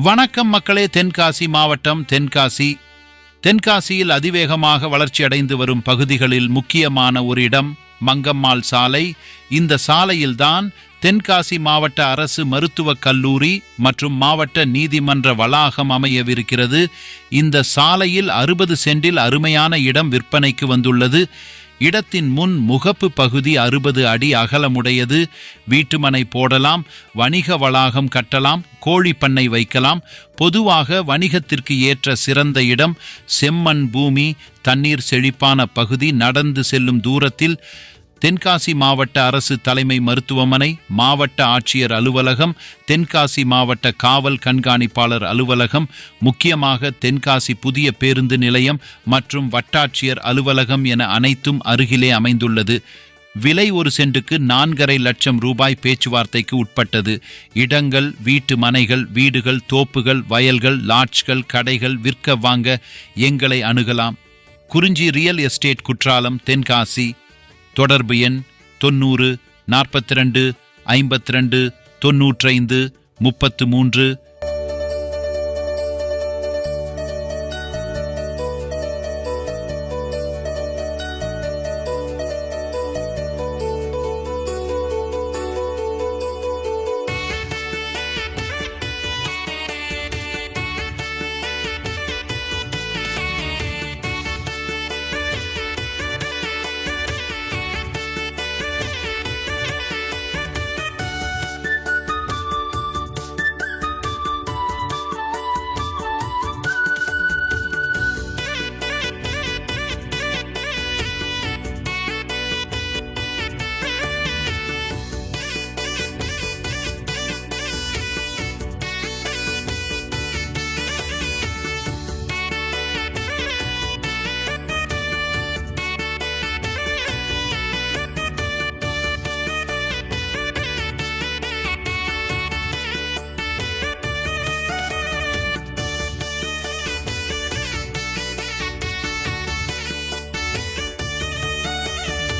வணக்கம் மக்களே தென்காசி மாவட்டம் தென்காசி. தென்காசியில் அதிவேகமாக வளர்ச்சியடைந்து வரும் பகுதிகளில் முக்கியமான ஒரு இடம் மங்கம்மாள் சாலை. இந்த சாலையில்தான் தென்காசி மாவட்ட அரசு மருத்துவக் கல்லூரி மற்றும் மாவட்ட நீதிமன்ற வளாகம் அமையவிருக்கிறது. இந்த சாலையில் அறுபது சென்டில் அருமையான இடம் விற்பனைக்கு வந்துள்ளது. இடத்தின் முன் முகப்பு பகுதி அறுபது அடி அகலமுடையது. வீட்டுமனை போடலாம் வணிக வளாகம் கட்டலாம் கோழி பண்ணை வைக்கலாம். பொதுவாக வணிகத்திற்கு ஏற்ற சிறந்த இடம் செம்மண் பூமி தண்ணீர் செழிப்பான பகுதி நடந்து செல்லும் தூரத்தில் தென்காசி மாவட்ட அரசு தலைமை மருத்துவமனை மாவட்ட ஆட்சியர் அலுவலகம் தென்காசி மாவட்ட காவல் கண்காணிப்பாளர் அலுவலகம் முக்கியமாக தென்காசி புதிய பேருந்து நிலையம் மற்றும் வட்டாட்சியர் அலுவலகம் என அனைத்தும் அருகிலே அமைந்துள்ளது. விலை ஒரு சென்ட்டுக்கு நான்கரை லட்சம் ரூபாய் பேச்சுவார்த்தைக்கு உட்பட்டது. இடங்கள் வீட்டு மனைகள் வீடுகள் தோப்புகள் வயல்கள் லாட்ஜ்கள் கடைகள் விற்க வாங்க எங்களை அணுகலாம். குறிஞ்சி ரியல் எஸ்டேட் குற்றாலம் தென்காசி. தொடர்பு எண் தொண்ணூறு நாற்பத்தி ரெண்டு ஐம்பத்தி ரெண்டு தொன்னூற்றைந்து முப்பத்து மூன்று